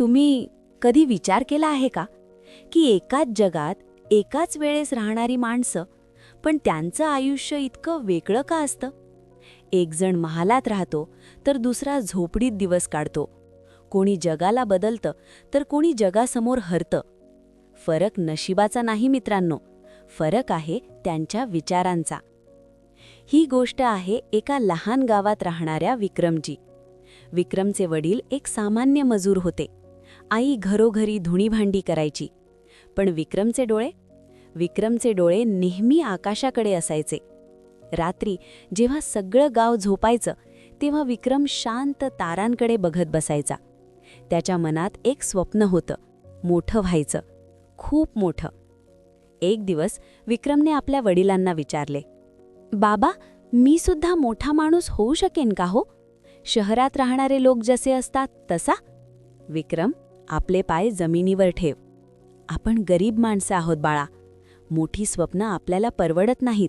तुम्ही कधी विचार केला आहे का? की एकाच जगात एकाच वेळेस राहणारी माणसं पण त्यांचं आयुष्य इतकं वेगळं का असतं? एकजण महालात राहतो तर दुसरा झोपडीत दिवस काढतो. कोणी जगाला बदलतं तर कोणी जगासमोर हरतं. फरक नशिबाचा नाही मित्रांनो फरक आहे त्यांच्या विचारांचा. ही गोष्ट आहे एका लहान गावात राहणाऱ्या विक्रमची. विक्रमचे वडील एक सामान्य मजूर होते. आई घरोघरी धुणीभांडी करायची. पण विक्रमचे डोळे? विक्रमचे डोळे नेहमी आकाशाकडे असायचे. रात्री जेव्हा सगळं गाव झोपायचं तेव्हा विक्रम शांत तारांकडे बघत बसायचा. त्याच्या मनात एक स्वप्न होतं. मोठं व्हायचं. खूप मोठं. एक दिवस विक्रमने आपल्या वडिलांना विचारले बाबा मी सुद्धा मोठा माणूस होऊ शकेन का हो? शहरात राहणारे लोक जसे असतात तसा? विक्रम आपले पाय जमिनीवर ठेव. आपण गरीब माणसं आहोत बाळा. मोठी स्वप्न आपल्याला परवडत नाहीत.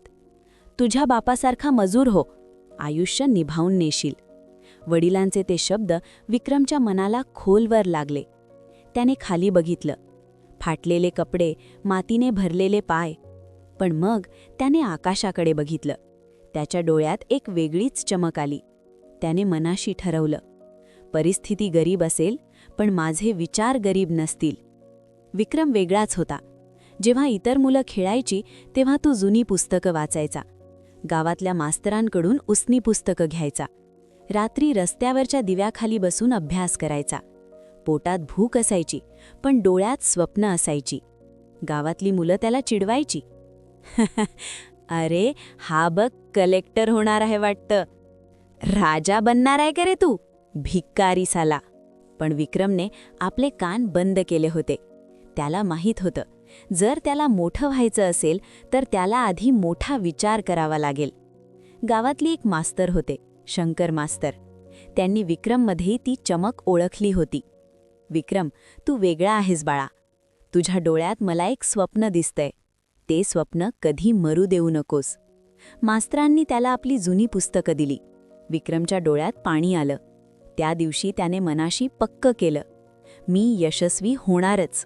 तुझ्या बापासारखा मजूर हो. आयुष्य निभावून नेशील. वडिलांचे ते शब्द विक्रमच्या मनाला खोलवर लागले. त्याने खाली बघितलं. फाटलेले कपडे मातीने भरलेले पाय. पण मग त्याने आकाशाकडे बघितलं. त्याच्या डोळ्यात एक वेगळीच चमक आली. त्याने मनाशी ठरवलं. परिस्थिती गरीब असेल पण माझे विचार गरीब नसतील. विक्रम वेगळाच होता. जेव्हा इतर मुलं खेळायची तेव्हा तो जुनी पुस्तकं वाचायचा. गावातल्या मास्तरांकडून उसनी पुस्तकं घ्यायचा. रात्री रस्त्यावरच्या दिव्याखाली बसून अभ्यास करायचा. पोटात भूक असायची पण डोळ्यात स्वप्न असायची. गावातली मुलं त्याला चिडवायची. अरे हा बघ कलेक्टर होणार आहे वाटतं. राजा बनणार आहे का रे तू? भिक्कारी साला पण विक्रमने आपले कान बंद केले होते. त्याला माहीत होतं. जर त्याला मोठं व्हायचं असेल तर त्याला आधी मोठा विचार करावा लागेल. गावातली एक मास्तर होते शंकर मास्तर. त्यांनी विक्रममध्ये ती चमक ओळखली होती. विक्रम तू वेगळा आहेस बाळा. तुझ्या डोळ्यात मला एक स्वप्न दिसतंय. ते स्वप्न कधी मरू देऊ नकोस. मास्तरांनी त्याला आपली जुनी पुस्तकं दिली. विक्रमच्या डोळ्यात पाणी आलं. त्या दिवशी त्याने मनाशी पक्क केलं. मी यशस्वी होणारच.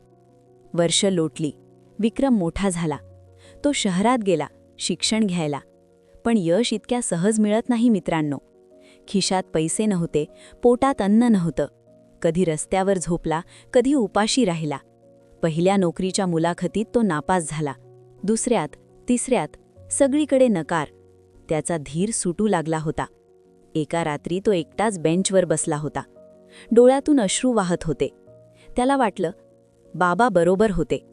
वर्ष लोटली. विक्रम मोठा झाला. तो शहरात गेला शिक्षण घ्यायला. पण यश इतक्या सहज मिळत नाही मित्रांनो. खिशात पैसे नव्हते पोटात अन्न नव्हतं. कधी रस्त्यावर झोपला कधी उपाशी राहिला. पहिल्या नोकरीच्या मुलाखतीत तो नापास झाला. दुसऱ्यात तिसऱ्यात सगळीकडे नकार. त्याचा धीर सुटू लागला होता. एका रात्री तो एकटाच बेंचवर बसला होता. डोळ्यातून अश्रू वाहत होते. त्याला वाटलं बाबा बरोबर होते.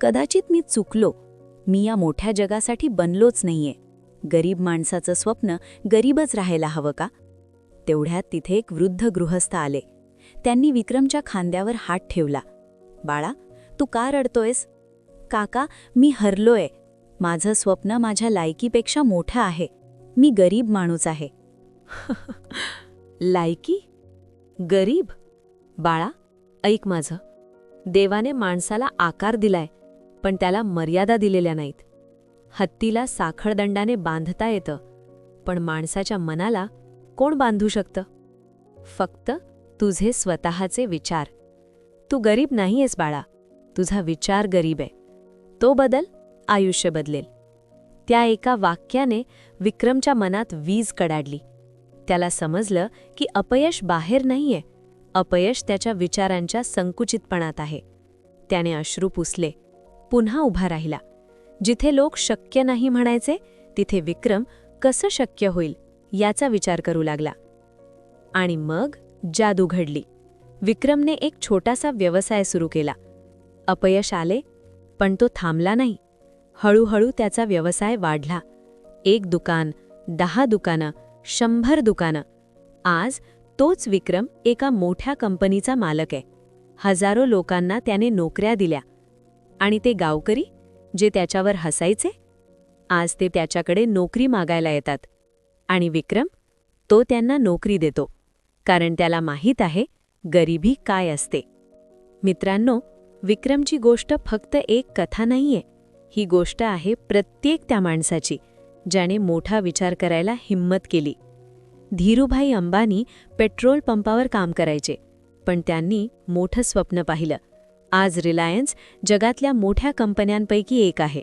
कदाचित मी चुकलो. मी या मोठ्या जगासाठी बनलोच नाहीये. गरीब माणसाचं स्वप्न गरीबच राहायला हवं का? तेवढ्यात तिथे एक वृद्ध गृहस्थ आले. त्यांनी विक्रमच्या खांद्यावर हात ठेवला. बाळा तू का रडतोयस? काका मी हरलोय. माझं स्वप्न माझ्या लायकीपेक्षा मोठं आहे. मी गरीब माणूस आहे. लायकी गरीब बाळा ऐक माझं. देवाने माणसाला आकार दिलाय पण त्याला मर्यादा दिलेल्या नाहीत. हत्तीला साखळदंडाने बांधता येतं पण माणसाच्या मनाला कोण बांधू शकतं? फक्त तुझे स्वतःचे विचार. तू गरीब नाहीयेस बाळा. तुझा विचार गरीब आहे. तो बदल आयुष्य बदलेल. त्या एका वाक्याने विक्रमच्या मनात वीज कडाडली. त्याला समजलं की अपयश बाहेर नाहीये. अपयश त्याच्या विचारांच्या संकुचितपणात आहे. त्याने अश्रू पुसले. पुन्हा उभा राहिला. जिथे लोक शक्य नाही म्हणायचे तिथे विक्रम कसं शक्य होईल याचा विचार करू लागला. आणि मग जादू घडली. विक्रमने एक छोटासा व्यवसाय सुरू केला. अपयश आले पण तो थांबला नाही. हळूहळू त्याचा व्यवसाय वाढला. एक दुकान दहा दुकानं शंभर दुकानं. आज तोच विक्रम एका मोठ्या कंपनीचा मालक आहे. हजारो लोकांना त्याने नोकऱ्या दिल्या. आणि ते गावकरी जे त्याच्यावर हसायचे आज ते त्याच्याकडे नोकरी मागायला येतात. आणि विक्रम तो त्यांना नोकरी देतो. कारण त्याला माहीत आहे गरिबी काय असते. मित्रांनो विक्रमची गोष्ट फक्त एक कथा नाहीये. ही गोष्ट आहे प्रत्येक त्या माणसाची. ज्याने मोठा विचार करायला हिंमत केली. धीरूभाई अंबानी पेट्रोल पंपावर काम करायचे पण त्यांनी मोठं स्वप्न पाहिलं. आज रिलायन्स जगातल्या मोठ्या कंपन्यांपैकी एक आहे.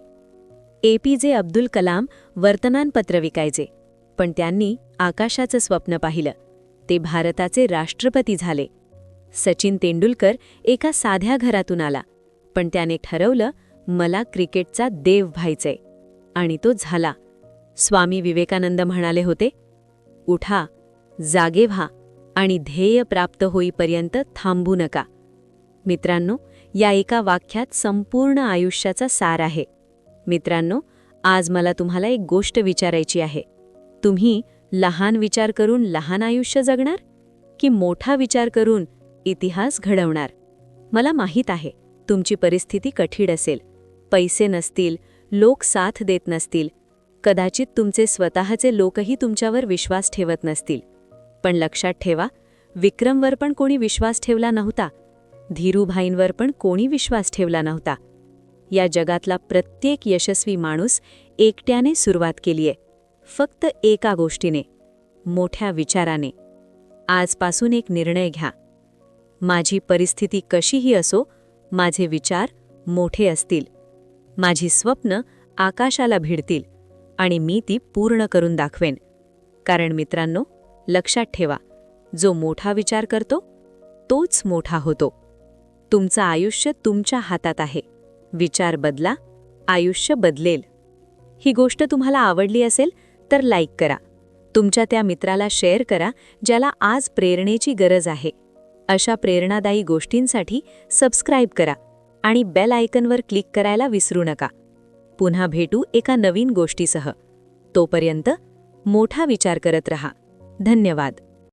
ए पी जे अब्दुल कलाम वर्तमानपत्र विकायचे पण त्यांनी आकाशाचं स्वप्न पाहिलं. ते भारताचे राष्ट्रपती झाले. सचिन तेंडुलकर एका साध्या घरातून आला पण त्याने ठरवलं मला क्रिकेटचा देव व्हायचंय. आणि तो झाला. स्वामी विवेकानंद म्हणाले होते उठा जागे व्हा आणि ध्येय प्राप्त होईपर्यंत थांबू नका. मित्रांनो या एका वाक्यात संपूर्ण आयुष्याचा सार आहे. मित्रांनो आज मला तुम्हाला एक गोष्ट विचारायची आहे. तुम्ही लहान विचार करून लहान आयुष्य जगणार की मोठा विचार करून इतिहास घडवणार? मला माहीत आहे तुमची परिस्थिती कठीण असेल. पैसे नसतील लोक साथ देत नसतील. कदाचित तुमचे स्वतःचे लोकही तुमच्यावर विश्वास ठेवत नसतील. पण लक्षात ठेवा विक्रमवर पण कोणी विश्वास ठेवला नव्हता. धीरूभाईंवर पण कोणी विश्वास ठेवला नव्हता. या जगातला प्रत्येक यशस्वी माणूस एकट्याने सुरुवात केलीये. फक्त एका गोष्टीने मोठ्या विचाराने. आजपासून एक निर्णय घ्या. माझी परिस्थिती कशीही असो माझे विचार मोठे असतील. माझी स्वप्न आकाशाला भिडतील. आणि मी ती पूर्ण करून दाखवेन. कारण मित्रांनो लक्षात ठेवा जो मोठा विचार करतो तोच मोठा होतो. तुमचं आयुष्य तुमच्या हातात आहे. विचार बदला आयुष्य बदलेल. ही गोष्ट तुम्हाला आवडली असेल तर लाईक करा. तुमच्या त्या मित्राला शेअर करा ज्याला आज प्रेरणेची गरज आहे. अशा प्रेरणादायी गोष्टींसाठी सबस्क्राईब करा आणि बेल आयकनवर क्लिक करायला विसरू नका. पुन्हा भेटू एका नवीन गोष्टीसह. तोपर्यंत मोठा विचार करत रहा. धन्यवाद.